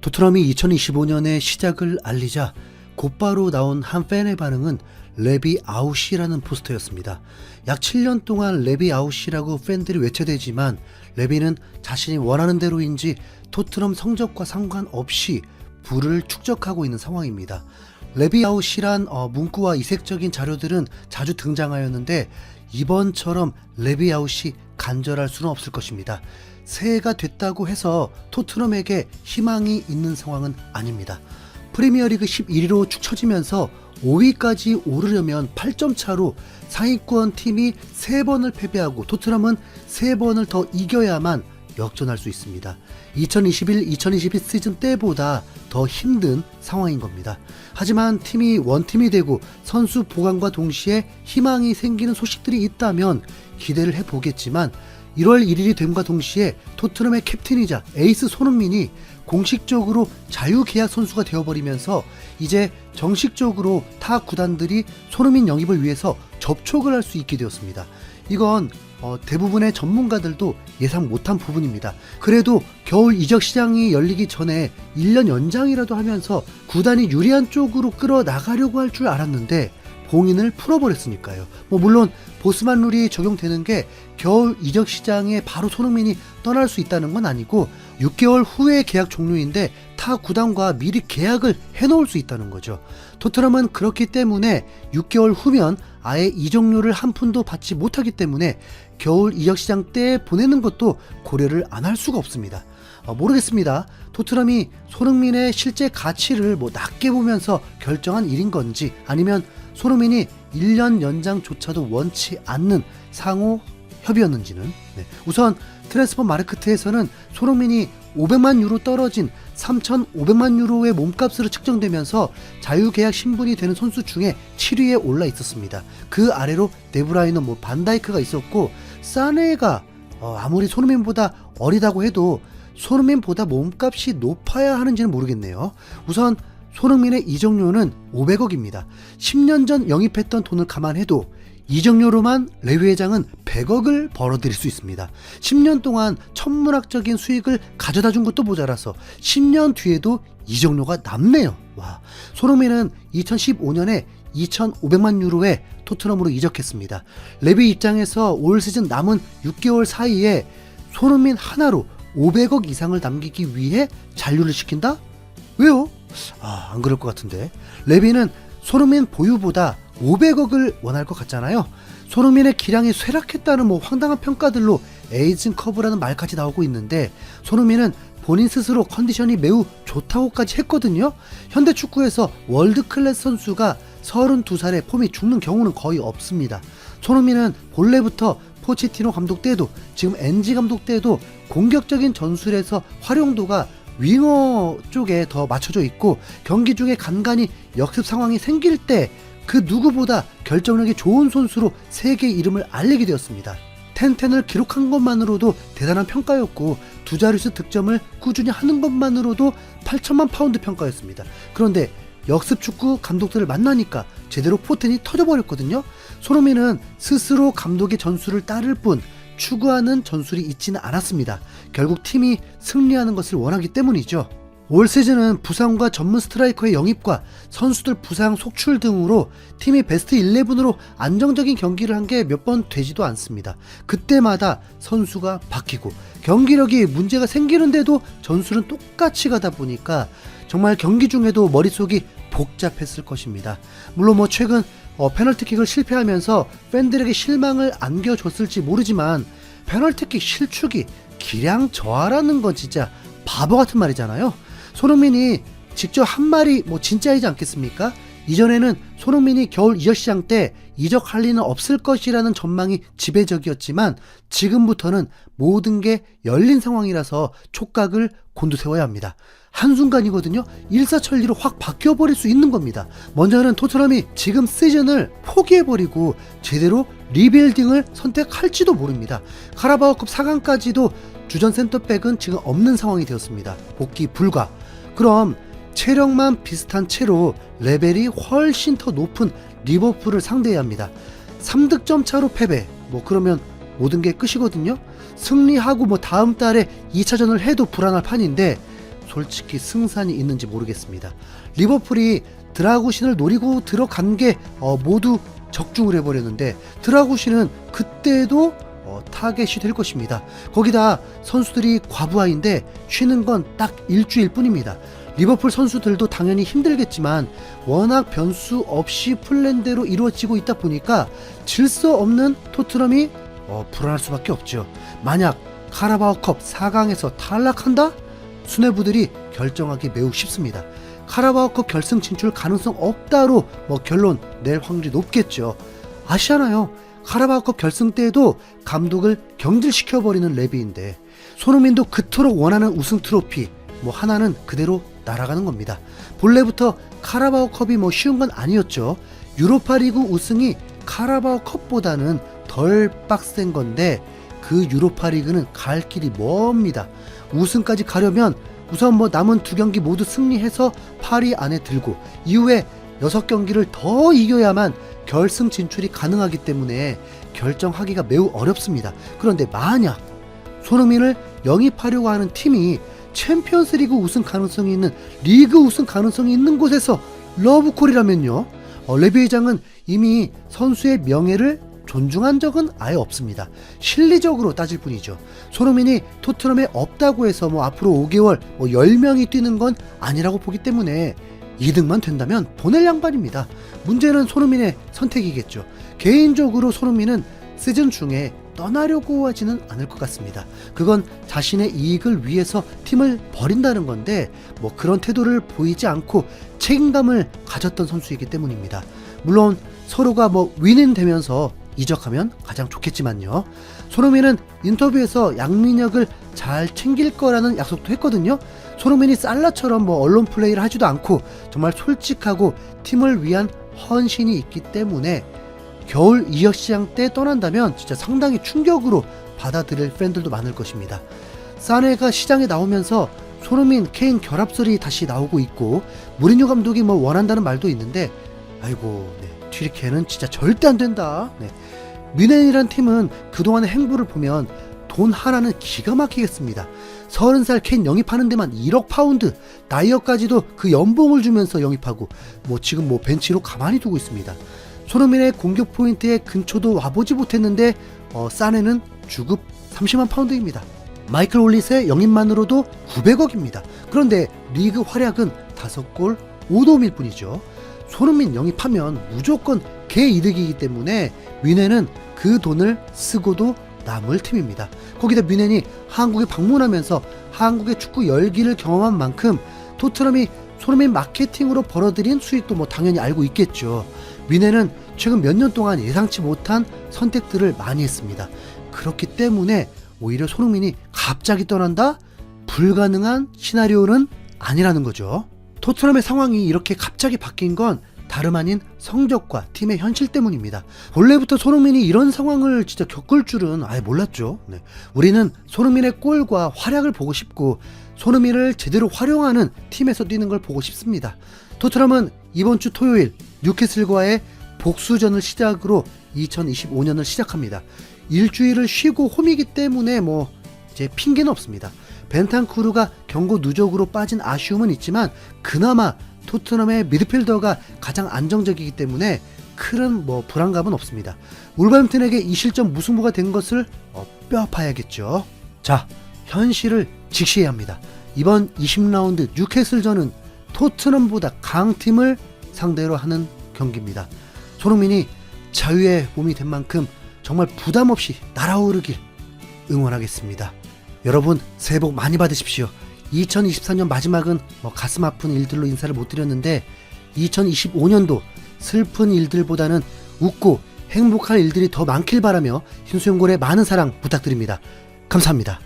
토트넘이 2025년의 시작을 알리자 곧바로 나온 한 팬의 반응은 레비 아웃이라는 포스터였습니다. 약 7년 동안 레비 아웃이라고 팬들이 외쳐대지만 레비는 자신이 원하는 대로인지 토트넘 성적과 상관없이 부를 축적하고 있는 상황입니다. 레비 아웃이란 어, 문구와 이색적인 자료들은 자주 등장하였는데 이번처럼 레비 아웃이 간절할 수는 없을 것입니다. 새해가 됐다고 해서 토트넘에게 희망이 있는 상황은 아닙니다. 프리미어리그 11위로 축 처지면서 5위까지 오르려면 8점 차로 상위권 팀이 3번을 패배하고 토트넘은 3번을 더 이겨야만 역전할 수 있습니다. 2021-2022 시즌 때보다 더 힘든 상황인 겁니다. 하지만 팀이 원팀이 되고 선수 보강과 동시에 희망이 생기는 소식들이 있다면 기대를 해보겠지만 1월 1일이 됨과 동시에 토트넘의 캡틴이자 에이스 손흥민이 공식적으로 자유계약 선수가 되어버리면서 이제 정식적으로 타 구단들이 손흥민 영입을 위해서 접촉을 할 수 있게 되었습니다. 이건 어, 대부분의 전문가들도 예상 못한 부분입니다. 그래도 겨울 이적 시장이 열리기 전에 1년 연장이라도 하면서 구단이 유리한 쪽으로 끌어나가려고 할 줄 알았는데 봉인을 풀어버렸으니까요. 뭐 물론 보스만 룰이 적용되는 게 겨울 이적 시장에 바로 손흥민이 떠날 수 있다는 건 아니고 6개월 후에 계약 종료인데 타 구단과 미리 계약을 해놓을 수 있다는 거죠. 토트넘은 그렇기 때문에 6개월 후면 아예 이적료를 한 푼도 받지 못하기 때문에 겨울 이적 시장 때 보내는 것도 고려를 안 할 수가 없습니다. 어, 모르겠습니다. 토트넘이 손흥민의 실제 가치를 뭐 낮게 보면서 결정한 일인 건지 아니면 손흥민이 1년 연장조차도 원치 않는 상호 협의였는지는 네. 우선 트랜스퍼 마르크트에서는 손흥민이 500만 유로 떨어진 3,500만 유로의 몸값으로 측정되면서 자유계약 신분이 되는 선수 중에 7위에 올라 있었습니다. 그 아래로 데브라이너, 뭐 반다이크가 있었고 사네가 어, 아무리 손흥민보다 어리다고 해도 손흥민보다 몸값이 높아야 하는지는 모르겠네요. 우선 손흥민의 이적료는 500억입니다. 10년 전 영입했던 돈을 감안해도 이적료로만 레위 회장은 100억을 벌어들일 수 있습니다. 10년 동안 천문학적인 수익을 가져다 준 것도 모자라서 10년 뒤에도 이적료가 남네요. 와. 손흥민은 2015년에 2,500만 유로에 토트넘으로 이적했습니다. 레비 입장에서 올 시즌 남은 6개월 사이에 손흥민 하나로 500억 이상을 남기기 위해 잔류를 시킨다? 왜요? 아, 안 그럴 것 같은데. 레비는 손흥민 보유보다 500억을 원할 것 같잖아요. 손흥민의 기량이 쇠락했다는 뭐 황당한 평가들로 에이징 커브라는 말까지 나오고 있는데 손흥민은 본인 스스로 컨디션이 매우 좋다고까지 했거든요. 현대 축구에서 월드 클래스 선수가 32살에 폼이 죽는 경우는 거의 없습니다. 손흥민은 본래부터 포치티노 감독 때도 지금 엔지 감독 때도 공격적인 전술에서 활용도가 윙어 쪽에 더 맞춰져 있고 경기 중에 간간히 역습 상황이 생길 때 그 누구보다 결정력이 좋은 선수로 세계 이름을 알리게 되었습니다. 텐텐을 기록한 것만으로도 대단한 평가였고 두 자릿수 득점을 꾸준히 하는 것만으로도 8천만 파운드 평가였습니다. 그런데 역습 축구 감독들을 만나니까 제대로 포텐이 터져버렸거든요. 손흥민은 스스로 감독의 전술을 따를 뿐 추구하는 전술이 있지는 않았습니다. 결국 팀이 승리하는 것을 원하기 때문이죠. 올 시즌은 부상과 전문 스트라이커의 영입과 선수들 부상 속출 등으로 팀이 베스트 11으로 안정적인 경기를 한 게 몇 번 되지도 않습니다. 그때마다 선수가 바뀌고 경기력이 문제가 생기는데도 전술은 똑같이 가다 보니까 정말 경기 중에도 머릿속이 복잡했을 것입니다. 물론 뭐 최근 어, 페널티킥을 실패하면서 팬들에게 실망을 안겨줬을지 모르지만 페널티킥 실축이 기량 저하라는 건 진짜 바보 같은 말이잖아요. 손흥민이 직접 한 말이 뭐 진짜이지 않겠습니까? 이전에는 손흥민이 겨울 이적 시장 때 이적할 리는 없을 것이라는 전망이 지배적이었지만 지금부터는 모든 게 열린 상황이라서 촉각을 곤두세워야 합니다. 한순간이거든요. 일사천리로 확 바뀌어버릴 수 있는 겁니다. 먼저는 토트넘이 지금 시즌을 포기해버리고 제대로 리빌딩을 선택할지도 모릅니다. 카라바오컵 4강까지도 주전 센터백은 지금 없는 상황이 되었습니다. 복귀 불가. 그럼 체력만 비슷한 채로 레벨이 훨씬 더 높은 리버풀을 상대해야 합니다. 3득점 차로 패배. 뭐 그러면 모든 게 끝이거든요. 승리하고 뭐 다음 달에 2차전을 해도 불안할 판인데 솔직히 승산이 있는지 모르겠습니다. 리버풀이 드라구신을 노리고 들어간 게 어, 모두 적중을 해버렸는데 드라구신은 그때도 어, 타겟이 될 것입니다. 거기다 선수들이 과부하인데 쉬는 건 딱 일주일 뿐입니다. 리버풀 선수들도 당연히 힘들겠지만 워낙 변수 없이 플랜대로 이루어지고 있다 보니까 질서 없는 토트넘이 어, 불안할 수밖에 없죠. 만약 카라바오컵 4강에서 탈락한다? 수뇌부들이 결정하기 매우 쉽습니다. 카라바오컵 결승 진출 가능성 없다로 뭐 결론 낼 확률이 높겠죠. 아시잖아요. 카라바오컵 결승 때에도 감독을 경질시켜버리는 레비인데 손흥민도 그토록 원하는 우승 트로피 뭐 하나는 그대로 날아가는 겁니다. 본래부터 카라바오 컵이 뭐 쉬운 건 아니었죠. 유로파 리그 우승이 카라바오 컵보다는 덜 빡센 건데 그 유로파 리그는 갈 길이 멉니다. 우승까지 가려면 우선 뭐 남은 두 경기 모두 승리해서 8위 안에 들고 이후에 6경기를 더 이겨야만 결승 진출이 가능하기 때문에 결정하기가 매우 어렵습니다. 그런데 만약 손흥민을 영입하려고 하는 팀이 챔피언스 리그 우승 가능성이 있는 리그 우승 가능성이 있는 곳에서 러브콜이라면요. 어, 레비 회장은 이미 선수의 명예를 존중한 적은 아예 없습니다. 실리적으로 따질 뿐이죠. 손흥민이 토트넘에 없다고 해서 뭐 앞으로 5개월 뭐 10명이 뛰는 건 아니라고 보기 때문에 이득만 된다면 보낼 양반입니다. 문제는 손흥민의 선택이겠죠. 개인적으로 손흥민은 시즌 중에 떠나려고 하지는 않을 것 같습니다. 그건 자신의 이익을 위해서 팀을 버린다는 건데 뭐 그런 태도를 보이지 않고 책임감을 가졌던 선수이기 때문입니다. 물론 서로가 뭐 윈은 되면서 이적하면 가장 좋겠지만요. 손흥민은 인터뷰에서 양민혁을 잘 챙길 거라는 약속도 했거든요. 손흥민이 살라처럼 뭐 언론 플레이를 하지도 않고 정말 솔직하고 팀을 위한 헌신이 있기 때문에 겨울 이적 시장 때 떠난다면 진짜 상당히 충격으로 받아들일 팬들도 많을 것입니다. 사네가 시장에 나오면서 손흥민, 케인 결합설이 다시 나오고 있고 무리뉴 감독이 뭐 원한다는 말도 있는데 아이고 네, 튀리케는 진짜 절대 안 된다. 네. 뮌헨이란 팀은 그동안의 행보를 보면 돈 하나는 기가 막히겠습니다. 30살 캔 영입하는 데만 1억 파운드, 나이어까지도 그 연봉을 주면서 영입하고 뭐 지금 뭐 벤치로 가만히 두고 있습니다. 손흥민의 공격 포인트에 근처도 와보지 못했는데 어, 사네는 주급 30만 파운드입니다. 마이클 올릿의 영입만으로도 900억입니다. 그런데 리그 활약은 5골 5도움일 뿐이죠. 손흥민 영입하면 무조건 개이득이기 때문에 뮌헨은 그 돈을 쓰고도 남을 팀입니다. 거기다 뮌헨이 한국에 방문하면서 한국의 축구 열기를 경험한 만큼 토트넘이 손흥민 마케팅으로 벌어들인 수익도 뭐 당연히 알고 있겠죠. 뮌헨은 최근 몇 년 동안 예상치 못한 선택들을 많이 했습니다. 그렇기 때문에 오히려 손흥민이 갑자기 떠난다? 불가능한 시나리오는 아니라는 거죠. 토트넘의 상황이 이렇게 갑자기 바뀐 건 다름 아닌 성적과 팀의 현실 때문입니다. 원래부터 손흥민이 이런 상황을 진짜 겪을 줄은 아예 몰랐죠. 네. 우리는 손흥민의 골과 활약을 보고 싶고 손흥민을 제대로 활용하는 팀에서 뛰는 걸 보고 싶습니다. 토트넘은 이번 주 토요일 뉴캐슬과의 복수전을 시작으로 2025년을 시작합니다. 일주일을 쉬고 홈이기 때문에 뭐 이제 핑계는 없습니다. 벤탄쿠르가 경고 누적으로 빠진 아쉬움은 있지만 그나마 토트넘의 미드필더가 가장 안정적이기 때문에 큰 뭐 불안감은 없습니다. 울버햄튼에게 이 실점 무승부가 된 것을 어, 뼈아파야겠죠. 자, 현실을 직시해야 합니다. 이번 20라운드 뉴캐슬전은 토트넘보다 강팀을 상대로 하는 경기입니다. 손흥민이 자유의 몸이 된 만큼 정말 부담 없이 날아오르길 응원하겠습니다. 여러분 새해 복 많이 받으십시오. 2024년 마지막은 뭐 가슴 아픈 일들로 인사를 못 드렸는데 2025년도 슬픈 일들보다는 웃고 행복한 일들이 더 많길 바라며 흰수염골의 많은 사랑 부탁드립니다. 감사합니다.